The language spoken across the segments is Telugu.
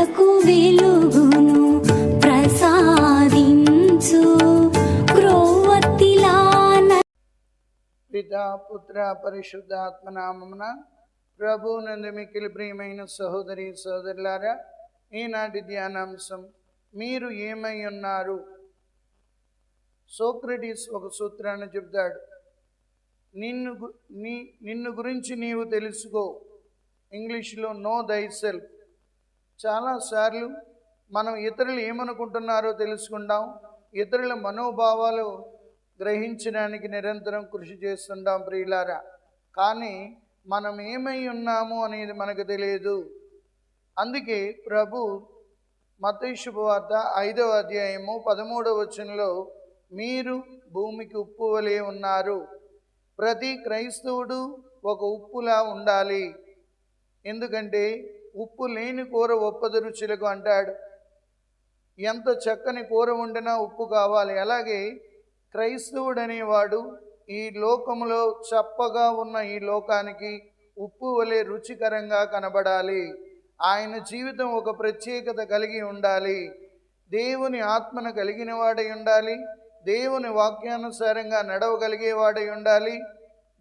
కనులకు వెలుగును ప్రసాదించు. పితా పుత్ర పరిశుద్ధాత్మ నామమున ప్రభు నందు మిక్కిలి ప్రియమైన సహోదరి సహోదరులారా ఈనాటి ధ్యానాంశం మీరు ఏమై ఉన్నారు? సోక్రటీస్ ఒక సూత్రాన్ని చెప్తాడు నిన్ను గు- నీ నిన్ను గురించి నీవు తెలుసుకో. ఇంగ్లీష్లో నో దై సెల్ఫ్ చాలాసార్లు మనం ఇతరులు ఏమనుకుంటున్నారో తెలుసుకుంటాం. ఇతరుల మనోభావాలు గ్రహించడానికి నిరంతరం కృషి చేస్తుంటాం ప్రియులారా. కానీ మనం ఏమై ఉన్నాము అనేది మనకు తెలియదు. అందుకే ప్రభు మత్తయి ఐదవ అధ్యాయము పదమూడవ వచనంలో మీరు భూమికి ఉప్పు వలె ఉన్నారు. ప్రతి క్రైస్తవుడు ఒక ఉప్పులా ఉండాలి. ఎందుకంటే ఉప్పు లేని కూర ఒప్పదు రుచులకు అంటాడు. ఎంత చక్కని కూర వండినా ఉప్పు కావాలి. అలాగే క్రైస్తవుడు అనేవాడు ఈ లోకములో చప్పగా ఉన్న ఈ లోకానికి ఉప్పు వలె రుచికరంగా కనబడాలి. ఆయన జీవితం ఒక ప్రత్యేకత కలిగి ఉండాలి. దేవుని ఆత్మను కలిగిన వాడై ఉండాలి. దేవుని వాక్యానుసారంగా నడవగలిగేవాడై ఉండాలి.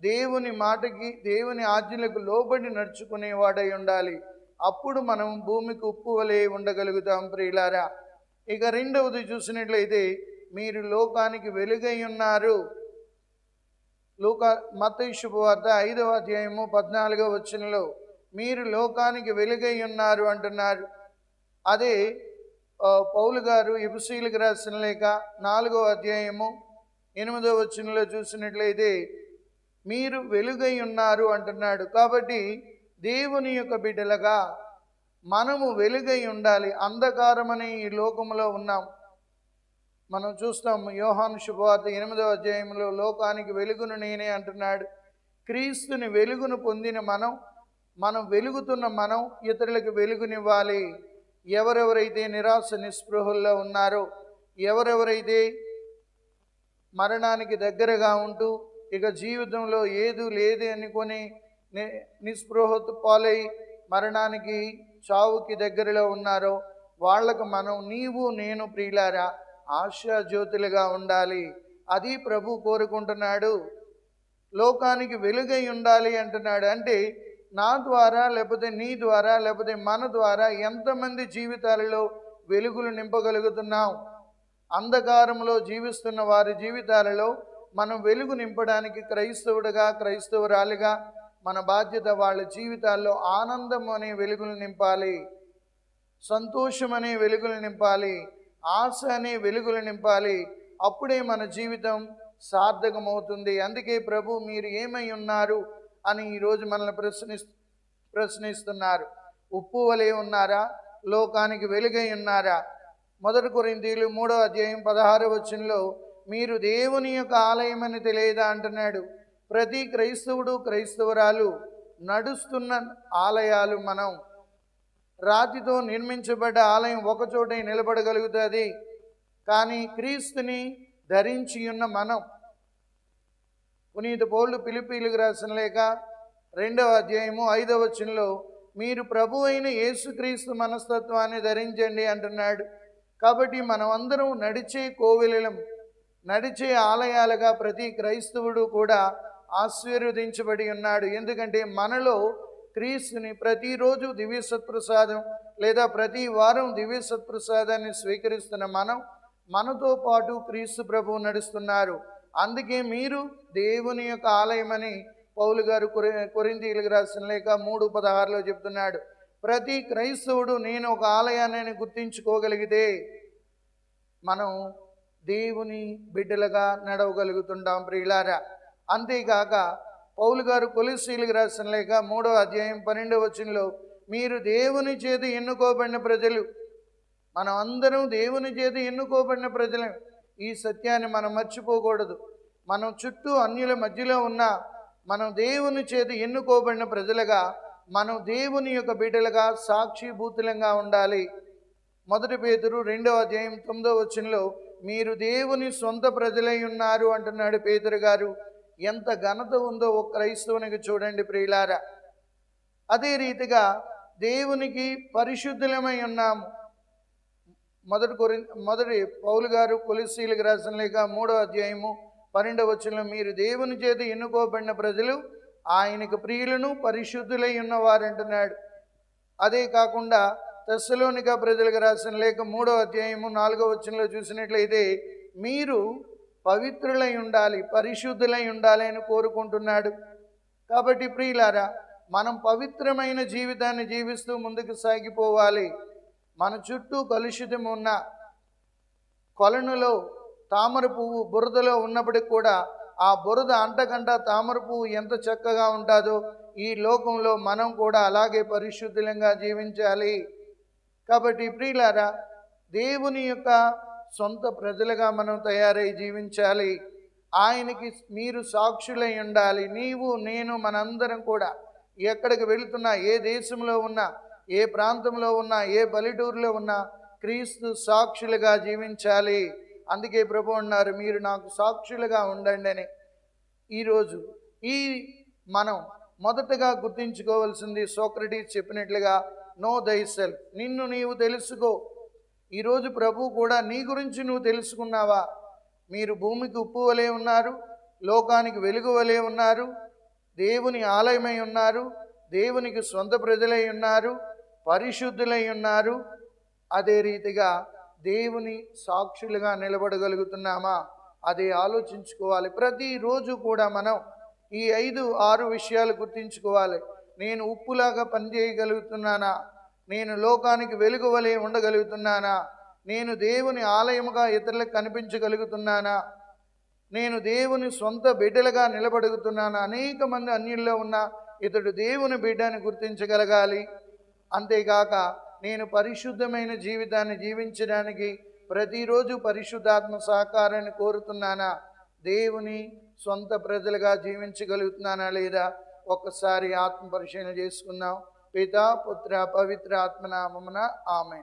దేవుని మాటకి దేవుని ఆజ్ఞలకు లోబడి నడుచుకునేవాడై ఉండాలి. అప్పుడు మనం భూమికి ఉప్పు వలె ఉండగలుగుతాం ప్రియులారా. ఇక రెండవది చూసినట్లయితే మీరు లోకానికి వెలుగై ఉన్నారు. లోక మతయుషుపు వార్త ఐదవ అధ్యాయము పద్నాలుగవ వచనంలో మీరు లోకానికి వెలుగై ఉన్నారు అంటున్నారు. అదే పౌలు గారు ఎబుసీలకు రాసిన లేక నాలుగో అధ్యాయము ఎనిమిదో వచనంలో చూసినట్లయితే మీరు వెలుగై ఉన్నారు అంటున్నాడు. కాబట్టి దేవుని యొక్క బిడ్డలుగా మనము వెలుగై ఉండాలి. అంధకారమని ఈ లోకంలో ఉన్నాం. మనం చూస్తాం యోహాన్ శుభవార్త ఎనిమిదవ అధ్యాయంలో లోకానికి వెలుగును నేనే అంటున్నాడు. క్రీస్తుని వెలుగును పొందిన మనం మనం వెలుగుతున్న మనం ఇతరులకు వెలుగునివ్వాలి. ఎవరెవరైతే నిరాశ నిస్పృహల్లో ఉన్నారో ఎవరెవరైతే మరణానికి దగ్గరగా ఉంటూ ఇక జీవితంలో ఏదూ లేదు అనుకొని నిస్పృహతో పాలై మరణానికి చావుకి దగ్గరలో ఉన్నారో వాళ్ళకు మనం నీవు నేను ప్రియులారా ఆశా జ్యోతులుగా ఉండాలి. అది ప్రభు కోరుకుంటున్నాడు. లోకానికి వెలుగై ఉండాలి అంటున్నాడు. అంటే నా ద్వారా లేకపోతే నీ ద్వారా లేకపోతే మన ద్వారా ఎంతమంది జీవితాలలో వెలుగులు నింపగలుగుతున్నాం? అంధకారంలో జీవిస్తున్న వారి జీవితాలలో మనం వెలుగు నింపడానికి క్రైస్తవుడిగా క్రైస్తవురాలిగా మన బాధ్యత వాళ్ళ జీవితాల్లో ఆనందం అనే వెలుగులు నింపాలి సంతోషం అనే వెలుగులు నింపాలి ఆశ అనే వెలుగులు నింపాలి. అప్పుడే మన జీవితం సార్థకమవుతుంది. అందుకే ప్రభు మీరు ఏమై ఉన్నారు అని ఈరోజు మనల్ని ప్రశ్ని ప్రశ్నిస్తున్నారు. ఉప్పు వలె ఉన్నారా? లోకానికి వెలుగై ఉన్నారా? మొదటి కొరింథీలు మూడో అధ్యాయం పదహారు వచనంలో మీరు దేవుని యొక్క ఆలయం అని తెలియదా అంటున్నాడు. ప్రతి క్రైస్తవుడు క్రైస్తవురాలు నడుస్తున్న ఆలయాలు మనం. రాతితో నిర్మించబడ్డ ఆలయం ఒకచోటే నిలబడగలుగుతుంది. కానీ క్రీస్తుని ధరించి ఉన్న మనం. పునీత పౌళ్ళు పిలిపీలకు రాసిన లేక రెండవ అధ్యాయము ఐదవ వచనంలో మీరు ప్రభు అయిన యేసుక్రీస్తు మనస్తత్వాన్ని ధరించండి అంటున్నాడు. కాబట్టి మనం అందరం నడిచే కోవిలం నడిచే ఆలయాలుగా ప్రతి క్రైస్తవుడు కూడా ఆశీర్వదించబడి ఉన్నాడు. ఎందుకంటే మనలో క్రీస్తుని ప్రతిరోజు దివ్య సత్ప్రసాదం లేదా ప్రతి వారం దివ్య సత్ప్రసాదాన్ని స్వీకరిస్తున్న మనం మనతో పాటు క్రీస్తు ప్రభువు నడుస్తున్నారు. అందుకే మీరు దేవుని యొక్క ఆలయమని పౌలు గారు కొరి కొరింథీయులకు రాసిన లేక మూడు పదహారులో చెప్తున్నాడు. ప్రతి క్రైస్తవుడు నేను ఒక ఆలయాన్ని గుర్తించుకోగలిగితే మనం దేవుని బిడ్డలుగా నడవగలుగుతుంటాం ప్రియులారా. అంతేకాక పౌలు గారు కొలిసీలకు రాసిన లేక మూడో అధ్యాయం పన్నెండవ వచనంలో మీరు దేవుని చేత ఎన్నుకోబడిన ప్రజలు మనం అందరం దేవుని చేత ఎన్నుకోబడిన ప్రజలం. ఈ సత్యాన్ని మనం మర్చిపోకూడదు. మనం చుట్టూ అన్యుల మధ్యలో ఉన్న మనం దేవుని చేత ఎన్నుకోబడిన ప్రజలుగా మనం దేవుని యొక్క బిడ్డలుగా సాక్షిభూతులంగా ఉండాలి. మొదటి పేతురు రెండవ అధ్యాయం తొమ్మిదవ వచనంలో మీరు దేవుని సొంత ప్రజలై ఉన్నారు అంటున్నాడు పేతురు గారు. ఎంత ఘనత ఉందో ఒక క్రైస్తవునికి చూడండి ప్రియులారా. అదే రీతిగా దేవునికి పరిశుద్ధులమై ఉన్నాము. మొదటి కొరి మొదటి పౌలు గారు కొలిసీలకు రాసిన లేక మూడో అధ్యాయము పన్నెండవ మీరు దేవుని చేత ఎన్నుకోబడిన ప్రజలు ఆయనకు ప్రియులను పరిశుద్ధులై ఉన్నవారంటున్నాడు. అదే కాకుండా తెస్సలోనిక ప్రజలకు రాసిన లేక మూడో అధ్యాయము నాలుగో వచనంలో చూసినట్లయితే మీరు పవిత్రులై ఉండాలి పరిశుద్ధులై ఉండాలి అని కోరుకుంటున్నాడు. కాబట్టి ప్రియులారా మనం పవిత్రమైన జీవితాన్ని జీవిస్తూ ముందుకు సాగిపోవాలి. మన చుట్టూ కలుషితం ఉన్న కొలనులో తామర పువ్వు బురదలో ఉన్నప్పటికి కూడా ఆ బురద అంటకంట తామర పువ్వు ఎంత చక్కగా ఉంటుందో ఈ లోకంలో మనం కూడా అలాగే పరిశుద్ధంగా జీవించాలి. కాబట్టి ప్రియులారా దేవుని యొక్క సొంత ప్రజలుగా మనం తయారై జీవించాలి. ఆయనకి మీరు సాక్షులై ఉండాలి. నీవు నేను మనందరం కూడా ఎక్కడికి వెళుతున్నా ఏ దేశంలో ఉన్నా ఏ ప్రాంతంలో ఉన్నా ఏ పల్లెటూరులో ఉన్నా క్రీస్తు సాక్షులుగా జీవించాలి. అందుకే ప్రభు అన్నారు మీరు నాకు సాక్షులుగా ఉండండి అని. ఈరోజు ఈ మనం మొదటగా గుర్తించుకోవాల్సింది సోక్రటీస్ చెప్పినట్లుగా నో దైసెల్ నిన్ను నీవు తెలుసుకో. ఈరోజు ప్రభు కూడా నీ గురించి నువ్వు తెలుసుకున్నావా? మీరు భూమికి ఉప్పు వలె ఉన్నారు లోకానికి వెలుగు వలె ఉన్నారు దేవుని ఆలయమై ఉన్నారు దేవునికి సొంత ప్రజలై ఉన్నారు పరిశుద్ధులై ఉన్నారు. అదే రీతిగా దేవుని సాక్షులుగా నిలబడగలుగుతున్నామా? అది ఆలోచించుకోవాలి. ప్రతిరోజు కూడా మనం ఈ ఐదు ఆరు విషయాలు గుర్తించుకోవాలి. నేను ఉప్పులాగా పనిచేయగలుగుతున్నానా? నేను లోకానికి వెలుగు వలె ఉండగలుగుతున్నానా? నేను దేవుని ఆలయముగా ఇతరులకు కనిపించగలుగుతున్నానా? నేను దేవుని సొంత బిడ్డలుగా నిలబడుగుతున్నానా అనేక మంది అన్యుల్లో ఉన్న ఇతడు దేవుని బిడ్డని గుర్తించగలగాలి. అంతేకాక నేను పరిశుద్ధమైన జీవితాన్ని జీవించడానికి ప్రతిరోజు పరిశుద్ధాత్మ సహకారాన్ని కోరుతున్నానా? దేవుని సొంత ప్రజలుగా జీవించగలుగుతున్నానా లేదా? ఒక్కసారి ఆత్మ పరిశీలన చేసుకుందాం. పిత పుత్ర పవిత్ర ఆత్మనామమున ఆమె